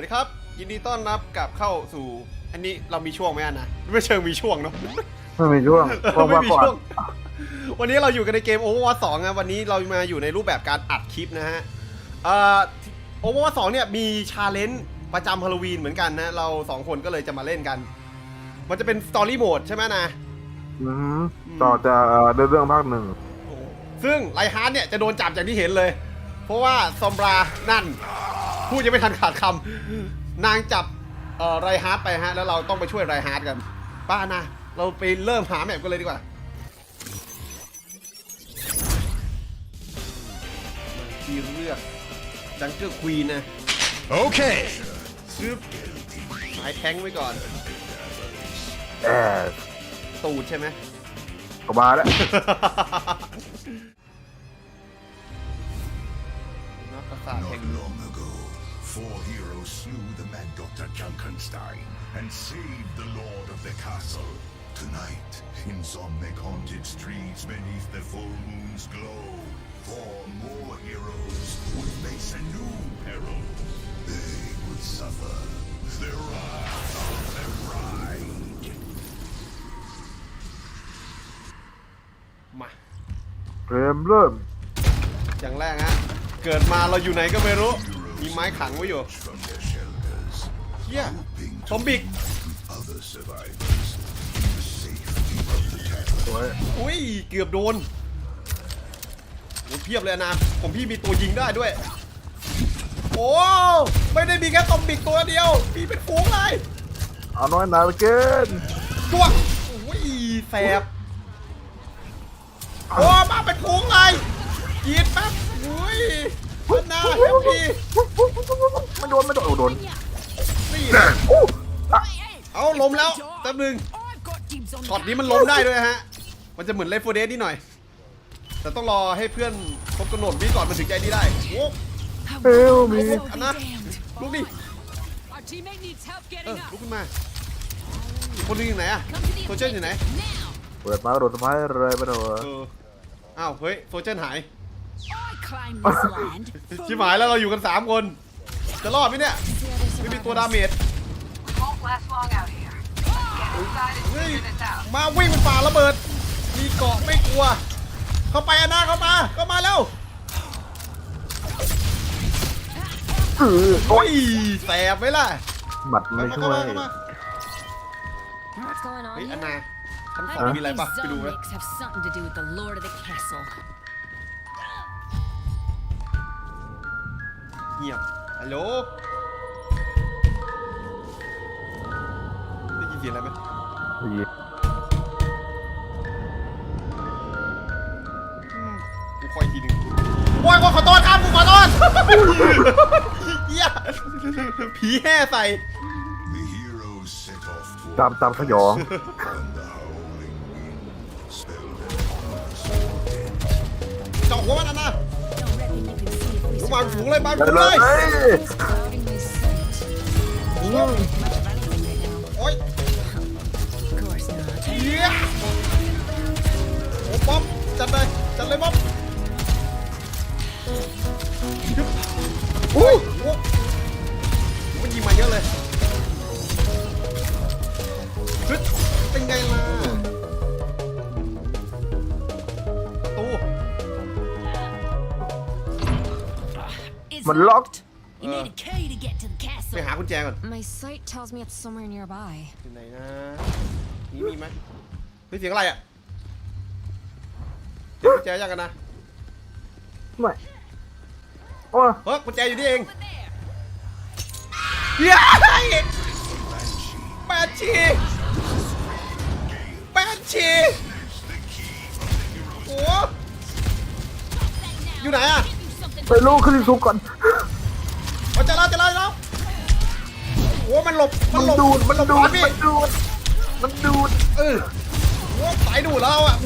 วัสดีครับ ยินดีต้อนรับกลับเข้าสู่ อันนี้เรามีช่วงไหมอะนะไม่เชิงมีช่วงเนาะไม่มีช่วงเราไม่ว่างมีๆก่อนช่วง วันนี้เราอยู่กันในเกม Overwatch 2นะวันนี้เรามาอยู่ในรูปแบบการอัดคลิปนะฮะเอ่อ Overwatch 2เนี่ยมีชาเลนจ์ประจำฮาโลวีนเหมือนกันนะ เราสองคนก็เลยจะมาเล่นกัน มันจะเป็นสตอรี่โหมดใช่ไหมนะอืมต่อจากเอ่อเรื่องภาคหนึ่งซึ่งไรฮาร์ดเนี่ยจะโดนจับอย่างที่เห็นเลย เพราะว่าซอมบรานั่น พูดยังไม่ทันขาดคำนางจับเอ่อไรฮาร์ดไปฮะ แล้วเราต้องไปช่วยไรฮาร์ดกัน ป้านะ เราไปเริ่มหาแมปกันเลยดีกว่าที่เลือกจังเกิลควีนนะ Okay. ซื้อสายแท้งไว้ก่อนแอสตูดใช่ไหม ก็มาแล้ว นักประสาทแห่ง Not long ago, four heroes slew the mad Dr. Junkenstein and saved the lord of the castle. Tonight, in some haunted streets beneath the full moon's glow, four more heroes would face a new peril. They would suffer the wrath of the bride. มา เกมเริ่ม อย่างแรกฮะ เกิดมาเราอยู่ไหนก็ไม่รู้ มีไม้ขังไว้อยู่ From their shelters, เฮีย hoping ซอมบิก with other survivors to the safety of the castle. สวยอุ้ย เกือบโดนโอ้เพียบเลยนะผมพี่มีตัวยิงได้ด้วย โอ้ ไม่ได้มีแค่ซอมบิกตัวเดียว มีเป็นฝูงเลยเอาน้อยหนาไปเกินจ้วงอุ้ยแสบโอ้ มาเป็นฝูงเลยกรีดแป๊บอุ้ย มันน่าแฮปปี้ไม่โดนไม่โดนโอ้โดนนี่นะอู้อะเอาล้มแล้วแป๊บนึงช็อตนี้มันล้มได้ด้วยฮะ มันจะเหมือนเลฟโฟเดสนิดหน่อย แต่ต้องรอให้เพื่อนครบกำหนดวิก่อนมันถึงใจดีได้โอ้เอวมีอันนะลุกดิ Our teammate needs help เออ getting ลุก up. ขึ้นมาอีกคนนึงอยู่ไหนอะ Come to the โซเจอร์อยู่ไหน objective now. เปิดมากระโดดสะพายเลยไปเถอะเอออ้าวเฮ้ยโซเจอร์หาย I climb this land. ชิบหายแล้วเราอยู่กัน3คน จะรอดไหมเนี่ยไม่มีตัวดาเมจ Won't last long out here. Get inside and เฮ้ย figure this out. มาวิ่งเป็นฝ่าระเบิด มีเกาะไม่กลัว เข้าไปอันนาเข้ามา เข้ามาแล้วเออโอ้ยแสบไหมล่ะหมัดเข้าไม่มาช่เข้าวยมาเข้ามา What's going เฮ้ย on อัน here? นาชั้นส I อง think มีอะไรปะ these ไปดูไหม zombies have something to do with the lord of the castle. เงียบฮัลโหลได้ยินเสียงอะไรไหมดีกูคอยทีหนึงโอ้ยขอโทษครับกูขอโทษเหี้ยผีแห่ใส่ The heroes set off ตาม toward ตามสยอง and the howling wind spelled their paths. เจาะหัวมันนะนะ Don't reckon you can see if we กูมาฝูงเลย survive มาไปฝูงเลเลยย clouding this sight? Much of anything right now. โอ้ย Of course not. เหี้ยโอ้ป๊อปจัดเลยจัดเลยป๊อปโอ้ยโอ้มันยิงมาเยอะเลยฮึดเป็นไงล่ะ มันล็อก You need a key to get to the ไป castle. หากุญแจก่อน My sight tells me it's somewhere nearby. อยู่ไหนนะนี่มีไหมเฮ้ยเสียงอะไรอะเสียงกุญแจยังกันนะไม่โอ้ยเฮ้ยกุญแจอยู่นี่เองเฮ้ยแปดชีแปดชีโอ้อยู่ไหนอะ ไปลูกขึ้นที่สูงก่อนเอาจะแล้วจะแล้วจะแล้วโอ้มันหลบ มันหลบดูดมันหลบดูขวาดพี่มันดูดมันดูดเออโอ้สายดูดแล้วอะ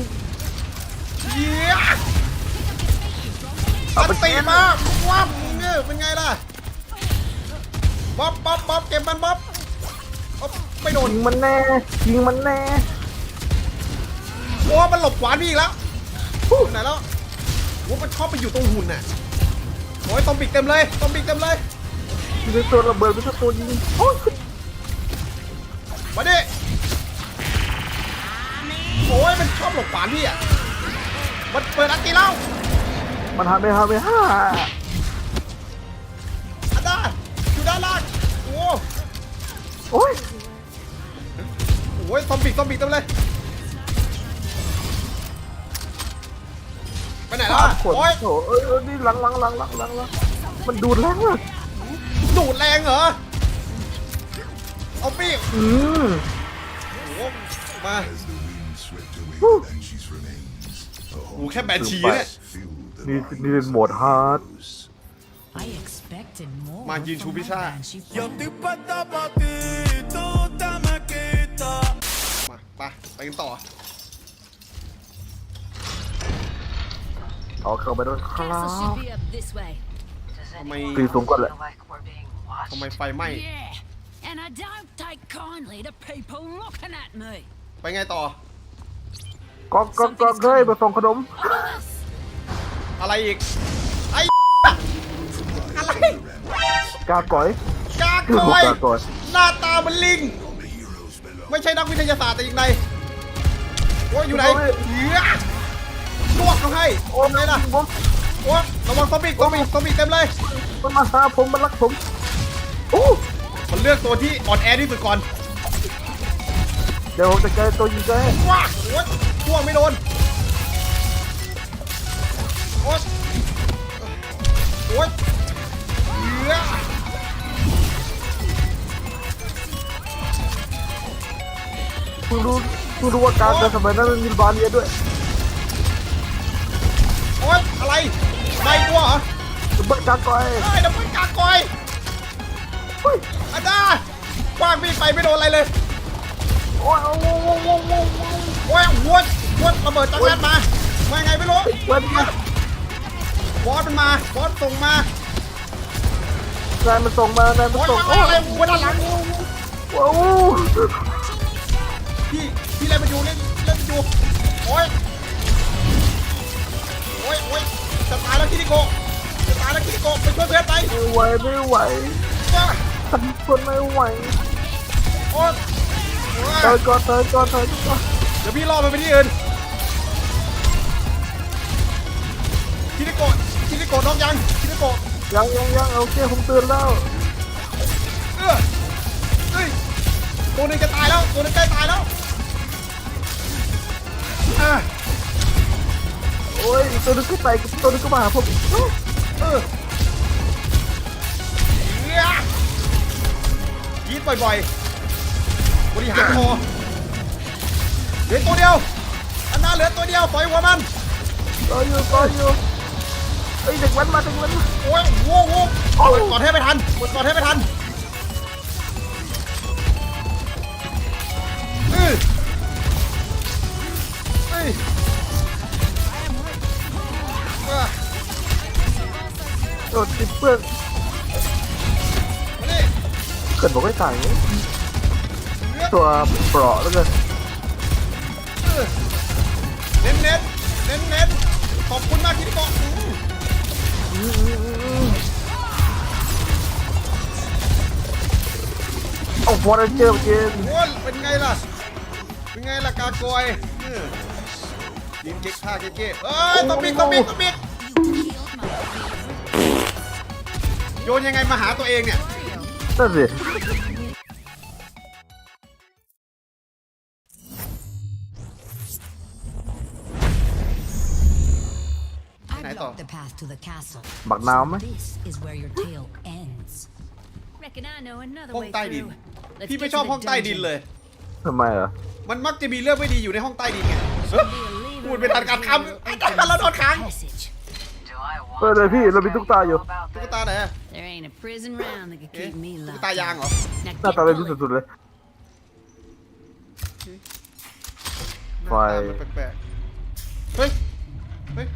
เยี่ยเอาอัไปนตีมาว้าวเนี่ยเป็นไงล่ะบ๊อบบ๊อบบ๊อบเก็บมันบ๊อบบ๊อบไม่โดน ยิงมันแน่ยิงมันแน่โอ้มันหลบขวานพี่อีกแล้วอยู่ไหนแล้วโอ้มันชอบไปอยู่ตรงหุ่นน่ะ โอ้ยตอมบิกเต็มเลยตอมบิกเต็มเลยมีแต่ตัวระเบิดมีแต่ตัวยิงโอ้ยมาดิโอ้ยมันชอบหลบขวานพี่อะมันเปิดอันตีแล้วมันหาไม่หาไม่ห้าอันด้าอยู่ด้านล่างโอ้โอ้ยโหซอมบี้ซอมบี้เต็มเลย ไปไหนแล้วสามอะคนโอ้ยโอ้เอ้ยเอ้ยนี่หลังหลังหลังหลังหลังหลังมันดูดแรงมากดูดแรงเหรอ เอาปี้อืมโอ้โหมา As the wind swept away the banshee's remains, a โอ้แค่แบนชีไปเนี่ย filled the นี่นี่เป็นโหมดฮาร์ด marsh. I expected more. มายืนชู from พิซ my ซ่า Banshee ยอม friend. ติปะตาปะติตูตามาเกตามาไปไปกันต่อ เอาเข้าไปด้วยครั Castle บ should be up this way. Does How anyone many- Please don't go feel there. like we're being watched? ทำไมไฟไหม้ Yeah, and I don't take kindly to people looking at me. ไปไงต่อ ก๊อกก๊อกก๊อกเฮ้ยมาส่งขนม อะไรอีก ไอ้ อะไร กาก่อยกาคือกอยกาก่อยหน้าตามันลิง The heroes below. ไม่ใช่นักวิทยาศาสตร์แต่อย่างใดโอ้ยอยู่ไหนเหี้ย ลวกเขาให้โอ้ทำไงล่ะผมโอ้ยระวังซอมบี้ซอมบี้ซอมบี้เต็มเลยมันมาหาผมมันรักผมโอ้มันเลือกตัวที่อ่อนแอที่สุดก่อนเดี๋ยวผมจะแกะตัวยิงแกว้าโอ้ยช่วงไม่โดนโอ๊ยโอ๊ยเหี้ยคุณรู้คุณรู้ว่าการในสมัยนั้นมันมีบาเลียด้วยโอ๊ยอะไรไม่กลัวเหรอเบิร์กาก่อยเฮ้ยดับเบิลกากอยเฮ้ยอันดาคว้างมีดไปไม่โดนอะไรเลยโอ้ยโอ้โหโอ้โหโอ้โหโอ้ยหัวหัวระเบิดจังแรนมามาไงไม่รู้เว้นมาบอสมันมาบอสส่งมานายมันส่งมานายมันโอ๊ยส่งมาโอ้อะไรหัวด้านหลังโอ้โหพี่พี่เล่นมาอยู่เล่นเล่นมาอยู่โอ้ย โอ้ยโอ้ยจะตายแล้วคิริโกะจะตายแล้วคิริโกะไปช่วยเพื่อนไปไม่ไหวไม่ไหวว้าทำทนไม่ไหวโอ๊ยโอ๊ยเธอก่อนเธอก่อนเธอก่อนเดี๋ยวพี่ล่อมันไปที่อื่นคิริโกะคิริโกะน้องยังคิริโกะยังยังยังโอเคผมตื่นแล้วเออเฮ้ยตัวหนึงจะตายแล้วตัวหนึงใกล้ตายแล้วอะโอ้ยอีกตัวนึงก็ไปอีกตัวนึงก็มาหาผมเออเหี้ยยีดบ่อยๆบริหารคอเหลือตัวเดียวอันน่าเหลือตัวเดียวปล่อยหัวมันต่ออยู่ต่ออยู่ไอ้ยเด็กแว้นมาเด็กแว้นมาโอ้ยโว้โว้กดก่อนให้ไม่ทันกดก่อนให้ไม่ทัน เกิดบอกให้ตายเลือดตัวเปราะแล้วกันเออเน้นเน้นเน้นเน้นขอบคุณมากที่เกาะอืมเอาฟอร์เจอร์เกมโอ้ยเป็นไงล่ะ เป็นไงล่ะกากอยเออยิงเก๊กผ้าเก๊กเก๊เอ้ยต้องบิดต้องบิดต้องบิดโยนยังไงมาหาตัวเองเนี่ย นั่นสิ I Này blocked to. the path to the castle. บักน้ำไหม This is where your tale ends. Reckon I know another ห้อง way ใต้ดิน through. Let's พี่ไม่ get ชอบ to ห้อง the ใต้ดิน dungeon. เลย ทำไมอะมันมักจะมีเรื่องไม่ดีอยู่ในห้องใต้ดินไงเฮ้ยพูดไม่ทันการคำไอ้ทหารเราโดนขัง Passage. Do I want เปิดเลยพี่ เรามีตุ๊กตาอยู่ to know about ตุ๊ก this? ตาไหนอะ There ain't a prison round that could เอ๊ะ keep me ตุ๊ก locked. ตายางเหรอ Now หน้า get ตาเลยที่ going. สุดๆเลยหน้าไฟตามันแปลกๆเฮ้ย เฮ้ย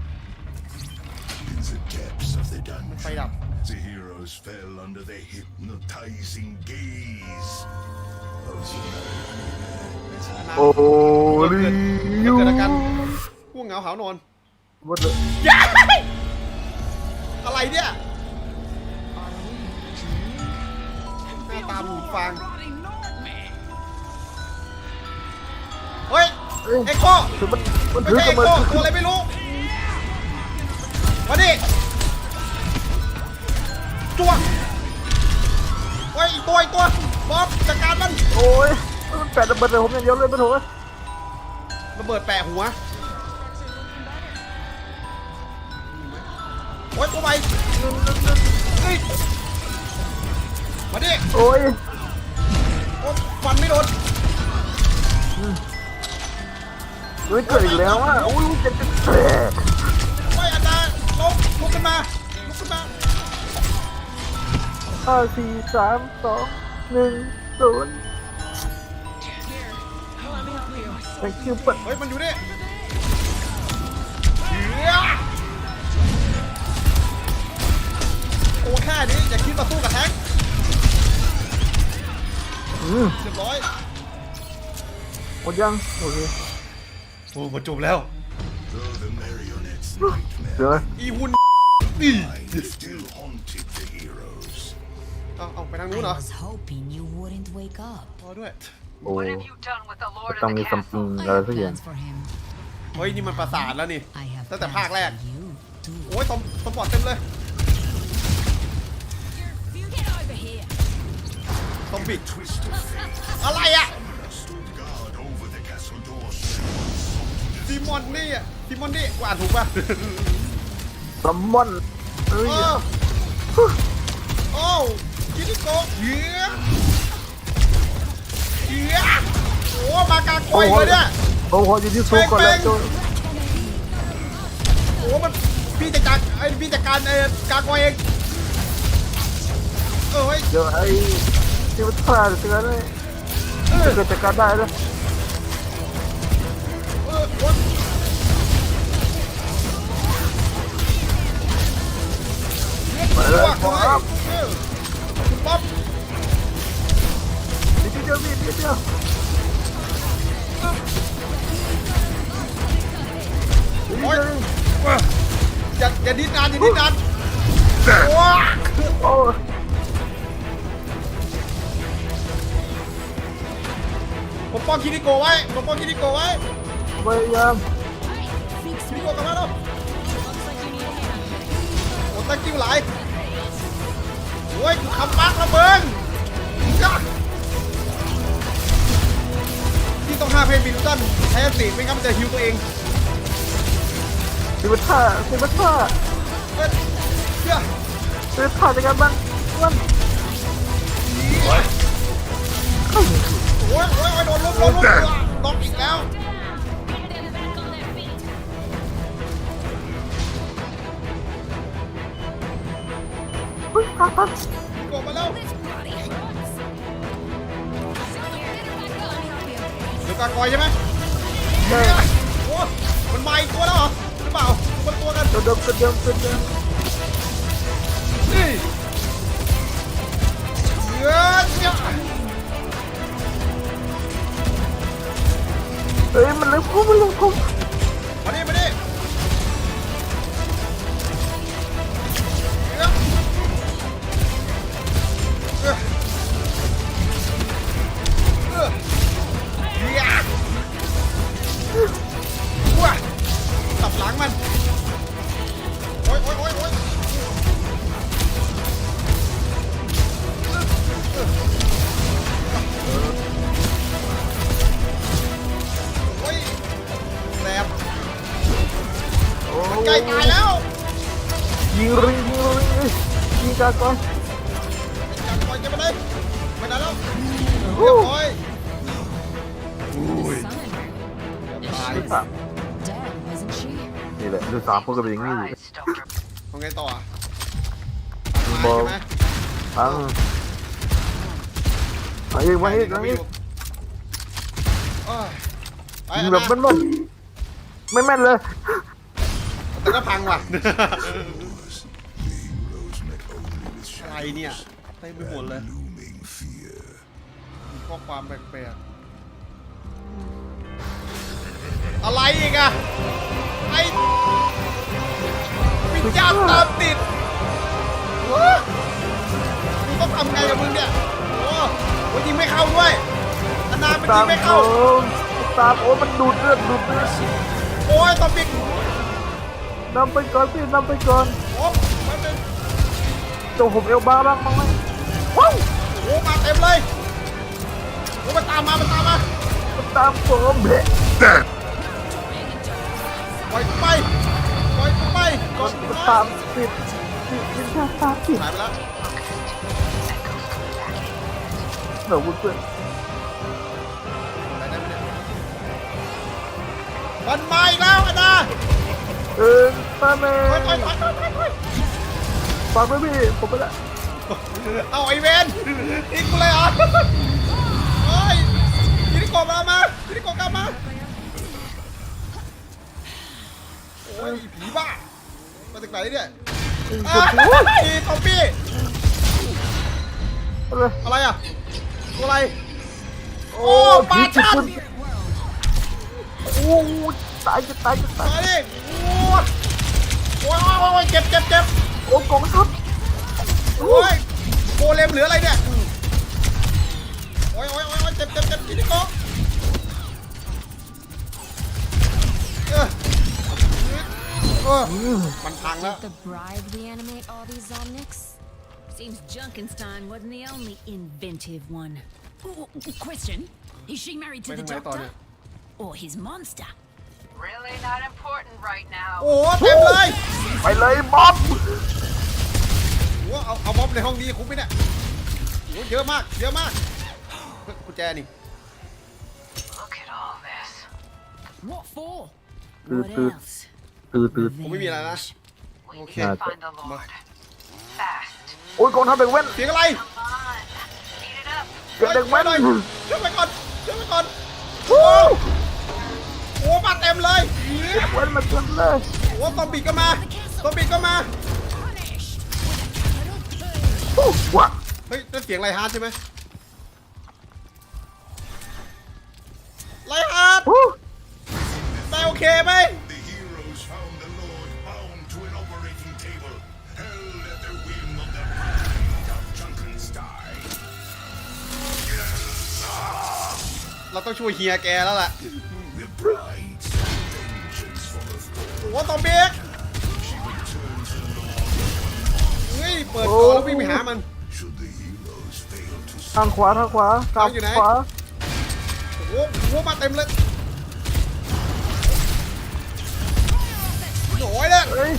In the depths of the ไฟ dungeon, ดับ the heroes fell under the hypnotizing gaze of the nightmare. โอ้ลิเดี๋ยวยูเกิดอาการง่วงเหงาหาวนอนวัดเลยย้าย อะไรเนี่ยามหูฟัง เฮ้ยเอ้ย เอ็กโคคือมันมันไม่ถือใช่เสเอ็กมอโคตัวอะไรไม่รู้ มาดิจ้วงเฮ้ยอีกตัวอีกตัวบอสจัดการมัน โอ้ยมันแปะระเบิดเลยผมอย่างเดียวเลยไม่ถูกไหมระเบิดแปะหัว โอ้ยตัวใหม่เฮ้ยมาดิโอ้ยโอ้ฟันไม่โดนเฮ้ยเกิดอีกแล้วอะโอ้ยเจ็บเจ็บเจ็บไม่อาจารย์ลงลุกขึ้นมาลุกขึ้นมาห้าสี่สามสองหนึ่งศูนย์ไอ้คิวปัดเฮ้ยมันอยู่นี่ ตัวแค่นี้อย่าคิดมาสู้กับแท็กอืมเรียบร้อยหมดยังโอเคโอ้หมดจบแล้ว Though the marionette's nightmare เดี๋ยวนะอีหุ่นนี่ still haunted the heroes. เอาเอาไปทางนู้นเหรอ I was hoping you wouldn't wake up. รอด้วย โอ้ What have you done with the Lord ต้อง of มี the ซัม Castle? ติง I อะไร have สักอย่าง plans for him. เฮ้ยนี่มันประสาทแล้วนี่ I have ตั้งแต่ plans ภาคแรก for you too. โอ้ยสมสมบอดเต็มเลย ซอมบิด Twist of fate อะไรอะ stood guard over the castle doors. ซีมอนนี่อะซีมอนนี่กูอ่านถูกป่ะซัมมอนเอ้ยโอ้โอ้คิริโกะเหี้ยเหี้ยโอ้มากลางกล้วยเลยเนี่ยผมขออยู่ที่สูงก่อนแล้วเป้งๆโจโอ้มันพี่จัดการไอ้ยพี่จัดการไอ้กากอยเองเออเฮ้ยเดี๋ยวไอ้ ที่มันพลาดเตือนเลยจะเกิดจากการได้แล้วเออโอ๊ยเลือดไปตัวแล้วเข้าครับเออคุณป๊อปนิดเดียวนิดเดียวโอ๊ยเอออย่าอย่าดิ้นนานอย่าดิ้นนานโอ้ย ผมป้องคิริโกะไว้ผมป้องคิริโกะไว้พยายามคิริโกะกลับมาแล้วโอ้ตั้งกิ้วหลายโอ้ยกูคำปักระเบิงจ้าที่ต้องห้าเพลงบิลตันใช้อันติไม่งั้นมันจะฮิวตัวเองสิบท่าสิบท่าเอ้ยเชื่อสิบท่าจากการมันมัน โอ้ยโอ้ยโอ้ยโดนลุกโดนลุกล็อกอีกแล้วเฮ้ยทัดทัดกดมาแล้ว เดี๋ยวกากอยใช่ไหมเดิมโอ้มันมาอีกตัวแล้วเหรอหรือเปล่าคนละตัวกัน เดิมเดิมเดิมเดิมนี่เยอะเนี่ยเฮ้ยมันเล็กคุ้มมันล็กคุ้มม สามคนก็เป็นอย่างนี้อยู่ Eyes, Doctor. ทำไงต่ออะบอตายลใช่ไหมทั้งมาอีกมาอีกมาอีกโอ้ยไปยิงอันแบบนะมันมันไม่แม่นเลย แต่ก็พังว่ะ The heroes met only with อะไรเนี่ยเต็มไปหมดเลย looming fear. มีข้อความแปลกๆ อะไรอีกอะไอ้ วิญญาณตามติดวะกูต้องทำไงกับมึงเนี่ย โอ้ตามไม่ผเข้ามตามโอ้ยมันดูดเลือดดูดเลือดโอ้ยตอมบิกนำไปก่อนพี่นำไปก่อนโอ้แป๊บนึงโจผมเอวบาร์บ้างมั้งไหมว้าวโอ้มาเต็มเลยโอ้มันตามมา มันตามมา มันตามผมเบ๊ะปล่อยกูไป ตามติดติดติดตามติดหายไปแล้วเดี๋ยวเพื่อนไรได้ไหมเนี่ยมันมาอีกแล้วอันนาเออตาเมถอยถอยถอยถอยถอยถอยฟังไหมพี่ผมไปละเอาไอเวนอีกกูเลยเหรอเฮ้ยยิริโกะมามายิริโกะกลับมาโอ้ยผีบ้า มาจากไหนเนี่ยเออเอ้ยทอมบี้อะไรอะไรอะตัวอะไรโอ้โอ้ปลาชันโอ้ตายจะตายจะตายมาดิโอ้ยโอ้ยโอ้ยโอ้ยเจ็บเจ็บเจ็บโอ้กองทัพโอ้ยโกเลมเหลืออะไรเนี่ยโอ้ยโอ้ยโอ้ยโอ้ยเจ็บเจ็บเจ็บยิริโกะเมันพังแล้ว The bribe reanimate all these Omnics? Seems Junkenstein wasn't the only inventive one. Ooh, question: Is she married to Wait, the wait, doctor wait. or his monster? Really not important right now. โอ้โหเต็มเลย ไปเลยบ๊อบ โอ้โหเอาเอาม็อบในห้องนี้คุ้มไหมเนี่ยโอ้โหเยอะมาก เยอะมากกุญแจนี่ Look at all this. What for? Dude, What dude. else? ตื่นตื่นผมไม่มีอะไรนะ We Okay. need to find the Lord. Fast. โอ้ยกองทัพเด็กแว่นเสียงอะไร Come on. Speed it up. เกิดเด็กแว่นฮ้ยช่วยไปก่อนช่วยไปก่อน โอ้โอ้มาเต็มเลยเด็กแว่นมาเต็มเลยโอ้ซอมบี้ก็มาซอมบี้ก็มา Punish with a capital P. โอ้ว้าเฮ้ยนั่นเสียงไรฮาร์ดใช่ไหมไรฮาร์ดโอ้ได้โอเคไหม เราต้องช่วยเฮียแกแล้วล่ะ The bride's vengeance for the fall. โอ้ซอมบี้เฮ้ยเปิดก่อนแล้ววิ่งไปหามัน Should the heroes fail to ทางขวาทางขวาทางอยู่ไหนขวาโอ้โหมาเต็มเลยโอ้ยเนี่ยเฮ้ย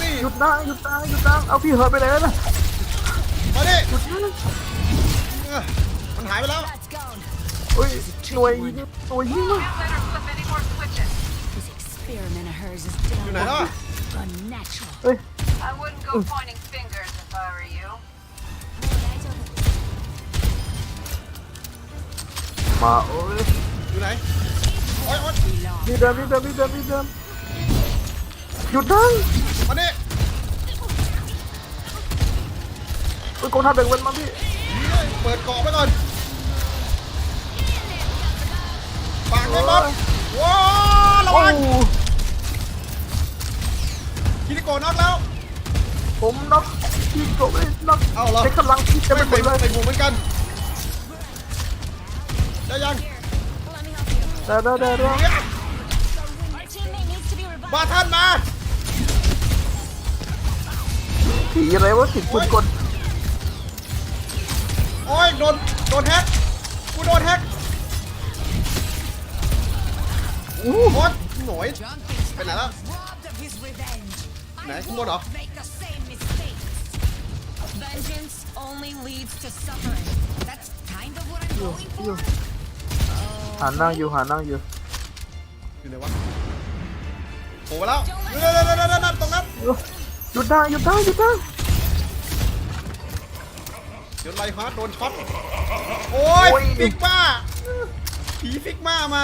นี่หยุดนะหยุดนะหยุดนะเอาพี่เหินไปไหนแล้วนะมาดิเออมันหายไปแล้ว That's gone. เฮ้ยหน่วยยิงหน่วยยิง Can't let her flip any more switches. This experiment of hers is อยู่ไหน down แล้วอะ unnatural. เฮ้ย I wouldn't go pointing fingers if I were you. มาโอ้ยอยู่ไหนโอ้ยโอ้ยนี่เดิมนี่เดิมนี่เดิมนี่ เดิมหยุดนะมาดิเฮ้ยกองทัพเด็กแว่นมาพี่เปิดเกาะไปก่อนปากด้วยบ๊อบว้าวระโอ้วังคิริโกะน็อกแล้ว ผมน็อกพี่โกไม่น็อกเอาเหรอ ใช้กำลังพี่จะไม่ไม่หมใส่ดเลยใส่หมวกเหมือนกันได้ยังได้ได้ได้ได้เนี่ย My teammate needs to be revived. บาท่านมาผีอะไรวะสิคุณกดโอ้ยโดนโดนแฮกกูโดนแฮก อู้โคตรหน่อยไปไหนแล้ว Robbed of his revenge. ไหนข้างบนเหรอ Make the same mistakes. Vengeance only leads to suffering. That's kind of what I'm อยู่ going อยู่ for. หานั่งอยู่หานั่งอยู่อยู่ไหนวะโผล่มาแล้วนั่นนั่นนั่นนั่นตรงนั้นหยุดได้หยุดได้หยุดได้เดี๋ยวไลฮาร์ดโดนช็อตโอ้ยฟิกมาผีฟิกมามา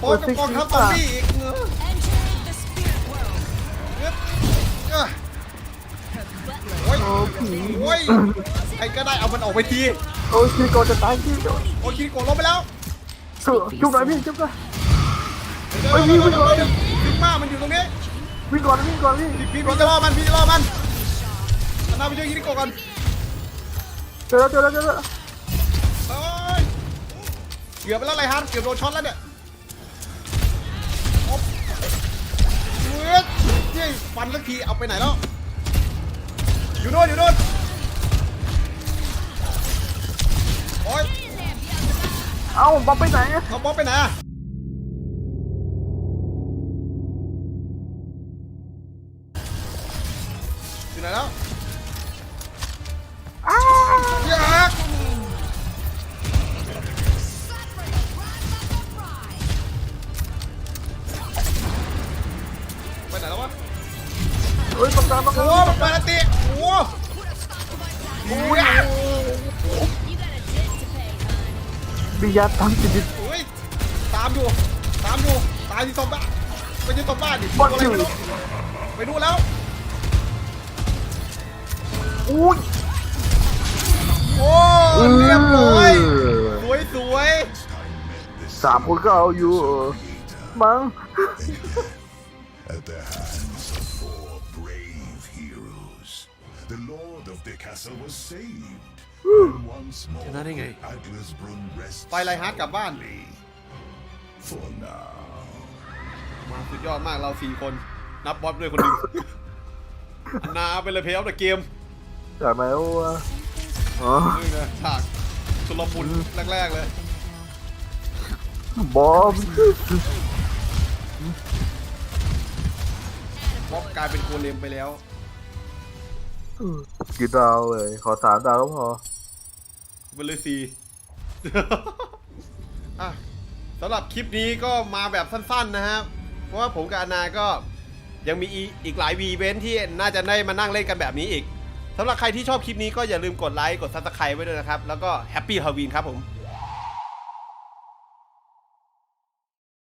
พร้อมกับกองทัพซอมบี้อีกเงอ Entering the spirit world. เงือบเอ้อโอ้ยโอ้ผีโอ้ยใครก็ได้เอามันออกไปทีโอ้ยพี่โกจะตายพี่โกโอ้ยคิริโกะลงไปแล้วจุบหน่อยพี่จุบหน่อยเดี๋ยวเฮ้ยเดี๋ยววิ่งเดี๋ยววิ่งเดี๋ยวฟิกมามันอยู่ตรงนี้วิ่งก่อนวิ่งก่อนพี่พี่พี่พี่จะรอมันพี่จะรอมันมันเอาไปช่วยคิริโกะก่อนเจอแล้วเจอแล้วเจอแล้วเอ้ยกือบไปแล้วไรฮันเกือบโดนช็อตแล้วเนี่ย ยเฮ้ยฟันสักทีเอาไปไหนแล้ว อยู่โน่นอยู่โน่นโอ๊ยเอาบอมไปไหนอะเขาบล็อไปไหนอะ บิยาทั้งชีวิต โอ้ยตามอยู่ตามอยู่ตายที่ตบบ้านไปที่ตบบ้านดิบอลอะไรจืไม่ดรู้ไปดูแล้ว อุ้ยโอ้เรียบร้อยสวยสวยสามคนก็เอาอยู่เออมั้ง At the hands of four brave heroes, the lord of the castle was saved. And once more, Can I think I- Atlasbrunn rests ไปไรฮาร์ดกลับบ้าน for now. มาสุดยอดมากเราสี่คน นับบอสด้วยคนหนึ่งอันนาไปเลยเพลย์ออฟเดอะเกมจากไหนวะอ๋อนี่นะฉากชุลมุนแรก ๆ เลย บอมบ๊อบกลายเป็นโกเลมไปแล้ว กี่ดาวเลยขอสามดาวก็พอมันเลยสี่ อะสำหรับคลิปนี้ก็มาแบบสั้นๆนะครับ เพราะว่าผมกับอานาก็ยังมีอีอีกหลายวีเวนที่น่าจะได้มานั่งเล่นกันแบบนี้อีกสำหรับใครที่ชอบคลิปนี้ก็อย่าลืมกดไลค์กดซับสไครต์ไว้ด้วยนะครับ แล้วก็แฮปปี้ฮาวีนครับผม